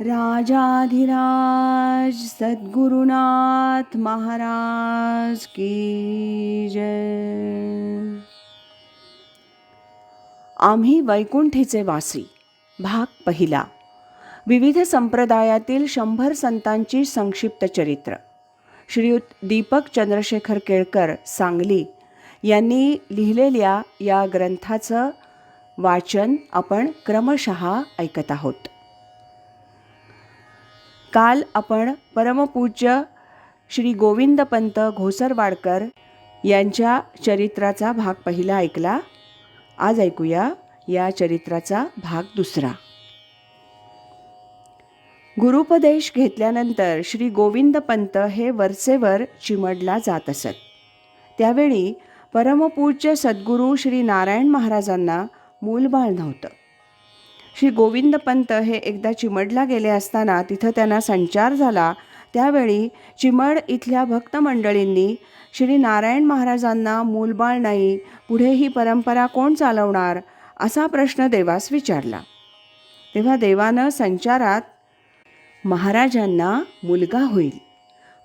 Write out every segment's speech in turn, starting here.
राजाधिराज सद्गुरुनाथ महाराज की जय। आम्ही वैकुंठीचे वासी भाग पहिला विविध संप्रदायातील शंभर संतांची संक्षिप्त चरित्र श्रीयुत दीपक चंद्रशेखर केळकर सांगली यांनी लिहिलेल्या या ग्रंथाचं वाचन आपण क्रमशः ऐकत आहोत. काल आपण परमपूज्य श्री गोविंदपंत घोसरवाडकर यांच्या चरित्राचा भाग पहिला ऐकला. आज ऐकूया या चरित्राचा भाग दुसरा. गुरुपदेश घेतल्यानंतर श्री गोविंदपंत हे वरचेवर चिमडला जात असत. त्यावेळी परमपूज्य सद्गुरू श्री नारायण महाराजांना मूलबाळ नव्हतं. श्री गोविंदपंत हे एकदा चिमडला गेले असताना तिथं त्यांना संचार झाला. त्यावेळी चिमड इथल्या भक्त मंडळींनी श्री नारायण महाराजांना मूलबाळ नाही पुढे ही परंपरा कोण चालवणार? असा प्रश्न देवास विचारला. तेव्हा देवानं संचारात महाराजांना मुलगा होईल.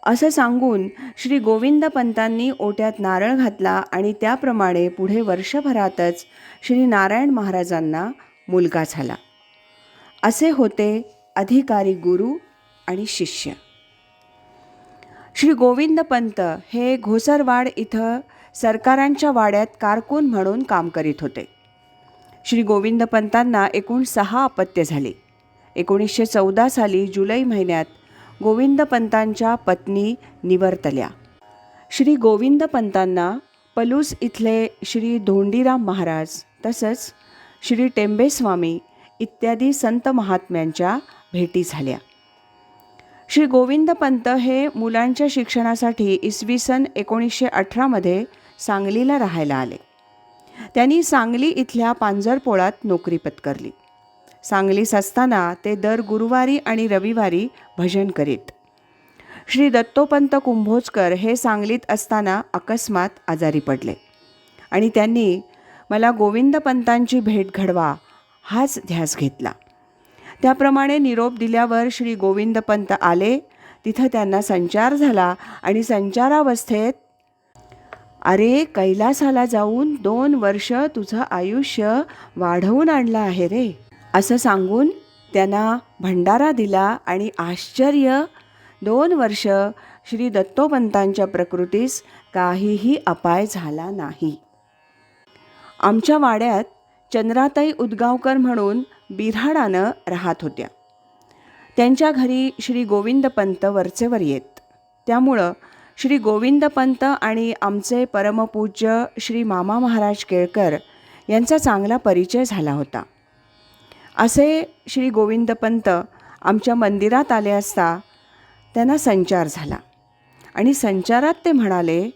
असं सांगून श्री गोविंदपंतांनी ओट्यात नारळ घातला आणि त्याप्रमाणे पुढे वर्षभरातच श्री नारायण महाराजांना मुलगा झाला. असे होते अधिकारी गुरु आणि शिष्य. श्री गोविंदपंत हे घोसरवाड इथं सरकारांच्या वाड्यात कारकून म्हणून काम करीत होते. श्री गोविंदपंतांना एकूण सहा अपत्य झाली. एकोणीसशे चौदा साली जुलै महिन्यात गोविंदपंतांच्या पत्नी निवर्तल्या. श्री गोविंदपंतांना पलूस इथले श्री धोंडीराम महाराज तसंच श्री टेंबेस्वामी इत्यादी संत महात्म्यांच्या भेटी झाल्या. श्री गोविंदपंत हे मुलांच्या शिक्षणासाठी इसवी सन एकोणीसशे अठरामध्ये सांगलीला राहायला आले. त्यांनी सांगली इथल्या पांजरपोळात नोकरी पत्करली. सांगलीस असताना ते दर गुरुवारी आणि रविवारी भजन करीत. श्री दत्तोपंत कुंभोजकर हे सांगलीत असताना अकस्मात आजारी पडले आणि त्यांनी मला गोविंदपंतांची भेट घडवा हाच ध्यास घेतला. त्याप्रमाणे निरोप दिल्यावर श्री गोविंदपंत आले. तिथं त्यांना संचार झाला आणि संचारावस्थेत अरे कैलासाला जाऊन दोन वर्ष तुझं आयुष्य वाढवून आणलं आहे रे असं सांगून त्यांना भंडारा दिला आणि आश्चर्य दोन वर्ष श्री दत्तोपंतांच्या प्रकृतीस काहीही अपाय झाला नाही. आमच्या वाड्यात चंद्राताई उदगावकर म्हणून बिऱ्हाडानं राहत होत्या. त्यांच्या घरी श्री गोविंदपंत वरचेवर येत. त्यामुळं श्री गोविंदपंत आणि आमचे परमपूज्य श्री मामा महाराज केळकर यांचा चांगला परिचय झाला होता. असे श्री गोविंदपंत आमच्या मंदिरात आले असता त्यांना संचार झाला. आणि संचारात ते म्हणाले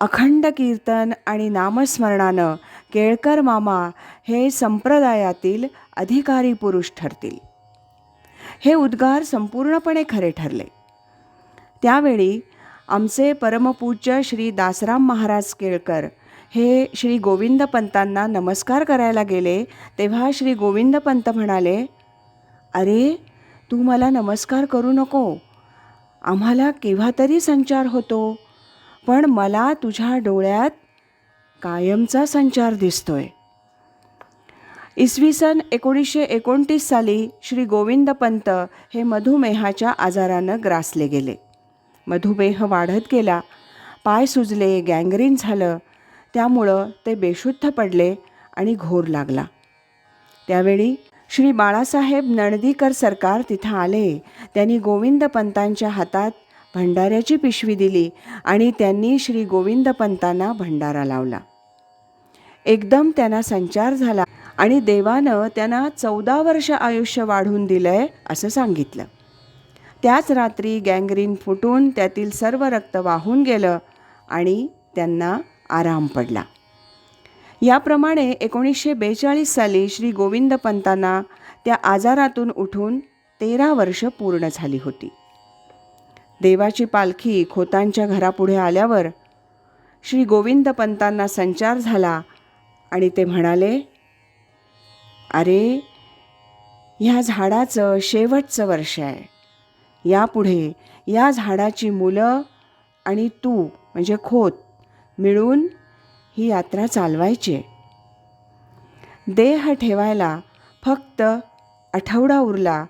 अखंड कीर्तन आणि नामस्मरणानं केळकर मामा हे संप्रदायातील अधिकारी पुरुष ठरतील. हे उद्गार संपूर्णपणे खरे ठरले. त्यावेळी आमचे परमपूज्य श्री दासराम महाराज केळकर हे श्री गोविंदपंतांना नमस्कार करायला गेले तेव्हा श्री गोविंदपंत म्हणाले अरे तू मला नमस्कार करू नको. आम्हाला केव्हा तरी संचार होतो. पण मला तुझ्या डोळ्यात कायमचा संचार दिसतोय. इसवी सन एकोणीसशे एकोणतीस साली श्री गोविंदपंत हे मधुमेहाच्या आजारानं ग्रासले गेले. मधुमेह वाढत गेला पाय सुजले गँग्रीन झालं त्यामुळं ते बेशुद्ध पडले आणि घोर लागला. त्यावेळी श्री बाळासाहेब नणदीकर सरकार तिथं आले त्यांनी गोविंदपंतांच्या हातात भंडाऱ्याची पिशवी दिली आणि त्यांनी श्री गोविंदपंतांना भंडारा लावला. एकदम त्यांना संचार झाला आणि देवानं त्यांना चौदा वर्ष आयुष्य वाढवून दिलंय असं सांगितलं. त्याच रात्री गँग्रीन फुटून त्यातील सर्व रक्त वाहून गेलं आणि त्यांना आराम पडला. याप्रमाणे एकोणीसशे बेचाळीस साली श्री गोविंदपंतांना त्या आजारातून उठून तेरा वर्ष पूर्ण झाली होती. देवाची पालखी खोतांच्या घरापुढे आल्यावर श्री गोविंदपंतांना संचार झाला आणि ते म्हणाले अरे ह्या झाडाचं शेवटचं वर्ष आहे. यापुढे या झाडाची मुलं आणि तू म्हणजे खोत मिळून ही यात्रा चालवायची देह ठेवायला फक्त आठवडा उरला.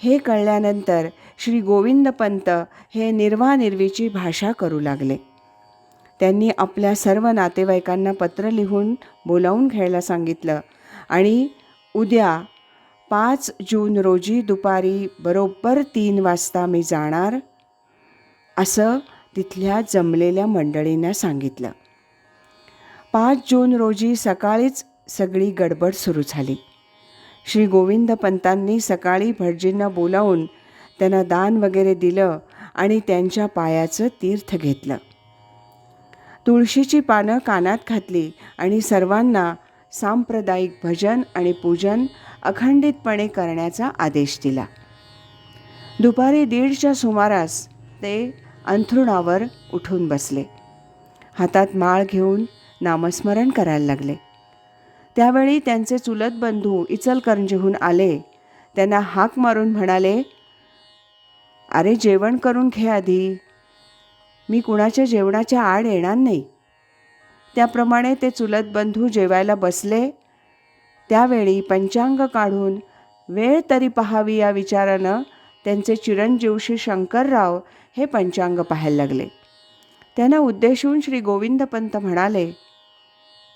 हे कळल्यानंतर श्री गोविंद पंत हे निर्वानिर्वीची भाषा करू लागले. त्यांनी आपल्या सर्व नातेवाईकांना पत्र लिहून बोलावून घ्यायला सांगितलं आणि उद्या पाच जून रोजी दुपारी बरोबर तीन वाजता मी जाणार असं तिथल्या जमलेल्या मंडळींना सांगितलं. पाच जून रोजी सकाळीच सगळी गडबड सुरू झाली. श्री गोविंद पंतांनी सकाळी भटजींना बोलावून त्यांना दान वगैरे दिलं आणि त्यांच्या पायाचं तीर्थ घेतलं. तुळशीची पानं कानात घातली आणि सर्वांना सांप्रदायिक भजन आणि पूजन अखंडितपणे करण्याचा आदेश दिला. दुपारी दीडच्या सुमारास ते अंथरुणावर उठून बसले. हातात माळ घेऊन नामस्मरण करायला लागले. त्यावेळी त्यांचे चुलत बंधू इचलकरंजीहून आले. त्यांना हाक मारून म्हणाले अरे जेवण करून घे आधी. मी कुणाच्या जेवणाच्या आड येणार नाही. त्याप्रमाणे ते चुलत बंधू जेवायला बसले. त्यावेळी पंचांग काढून वेळ तरी पहावी या विचारानं त्यांचे चिरंजीवशी शंकरराव हे पंचांग पाहायला लागले. त्यांना उद्देशून श्री गोविंदपंत म्हणाले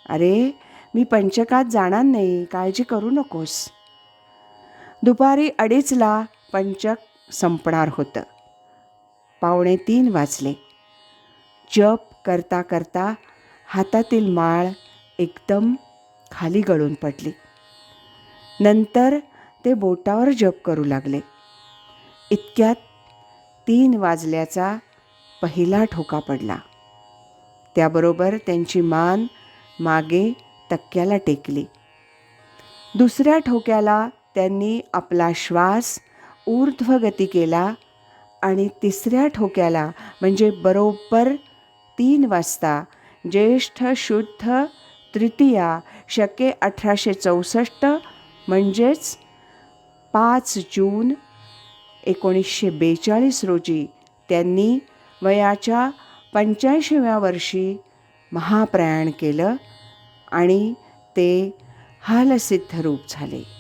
अरे मी पंचकात जाणार नाही काळजी करू नकोस. दुपारी अडीचला पंचक संपणार होतं. पावणे तीन वाजले. जप करता करता हातातील माळ एकदम खाली गळून पडली. नंतर ते बोटावर जप करू लागले. इतक्यात तीन वाजल्याचा पहिला ठोका पडला. त्याबरोबर त्यांची मान मागे तक्क्याला टेकली. दुसऱ्या ठोक्याला त्यांनी आपला श्वास ऊर्ध्वगती केला आणि तिसऱ्या ठोक्याला म्हणजे बरोबर तीन वाजता ज्येष्ठ शुद्ध तृतीया शके अठराशे चौसष्ट म्हणजेच पाच जून एकोणीसशे बेचाळीस रोजी त्यांनी वयाच्या पंच्याऐंशीव्या वर्षी महाप्रयाण केलं आणि ते हालसिद्ध रूप झाले.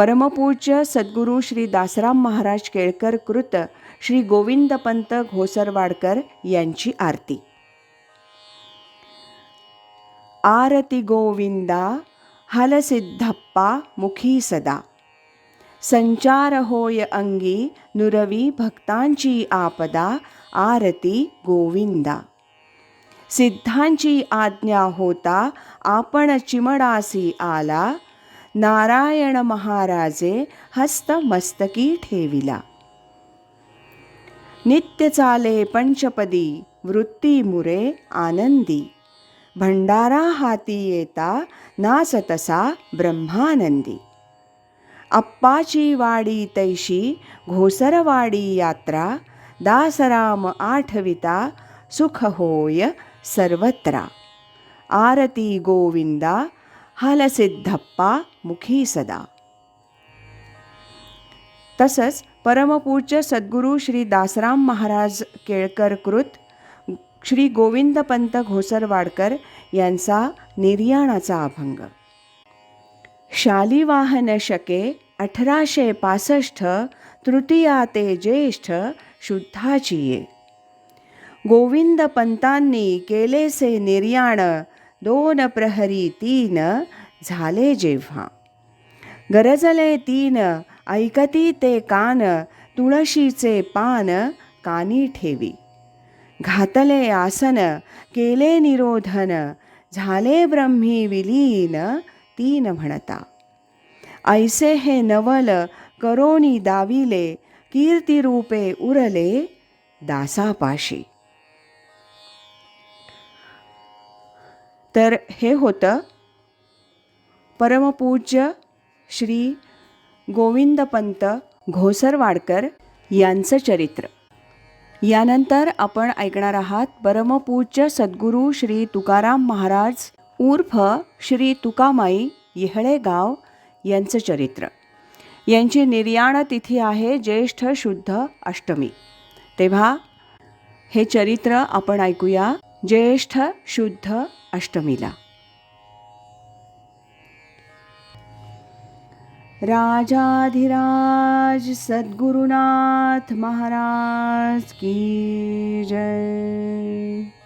परमपूज्य सद्गुरू श्री दासराम महाराज केळकर कृत श्री गोविंदपंत घोसरवाडकर यांची आरती. आरती गोविंदा हलसिद्धप्पा मुखी सदा. संचार होय अंगी नुरवी भक्तांची आपदा आरती गोविंदा. सिद्धांची आज्ञा होता आपण चिमडासी आला नारायण महाराजे हस्त मस्तकी ठेविला. नित्य चाले पंचपदी वृत्ती मुरे आनंदी. भंडारा हाती येता नाचतसा ब्रह्मानंदी. अप्पाची वाडी तैशी घोसरवाडी यात्रा दासराम आठविता सुख होय सर्वत्रा. आरती गोविंदा हलसिद्धप्पा मुखी सदा। तसंच परमपूज्य सद्गुरू श्री दासराम महाराज केळकर कृत श्री गोविंदपंत घोसरवाडकर यांचा निर्याणाचा अभंग. शालिवाहन शके अठराशे पासष्ट तृतीया ते ज्येष्ठ शुद्धाची गोविंद पंतांनी केलेसे निर्याण दोन प्रहरी तीन झाले जेव्हा. गरजले तीन ऐकती ते कान तुळशीचे पान कानी ठेवी. घातले आसन केले निरोधन झाले ब्रह्मी विलीन तीन म्हणता. ऐसे हे नवल करोनी दाविले कीर्तिरूपे उरले दासापाशी. तर हे होतं. परमपूज्य श्री गोविंदपंत घोसरवाडकर यांचं चरित्र. यानंतर आपण ऐकणार आहात परमपूज्य सद्गुरू श्री तुकाराम महाराज उर्फ श्री तुकामाई येहळेगाव यांचं चरित्र. यांची निर्याण तिथी आहे ज्येष्ठ शुद्ध अष्टमी. तेव्हा हे चरित्र आपण ऐकूया. ज्येष्ठ शुद्ध अष्टमीला. राजाधिराज सद्गुरुनाथ महाराज की जय.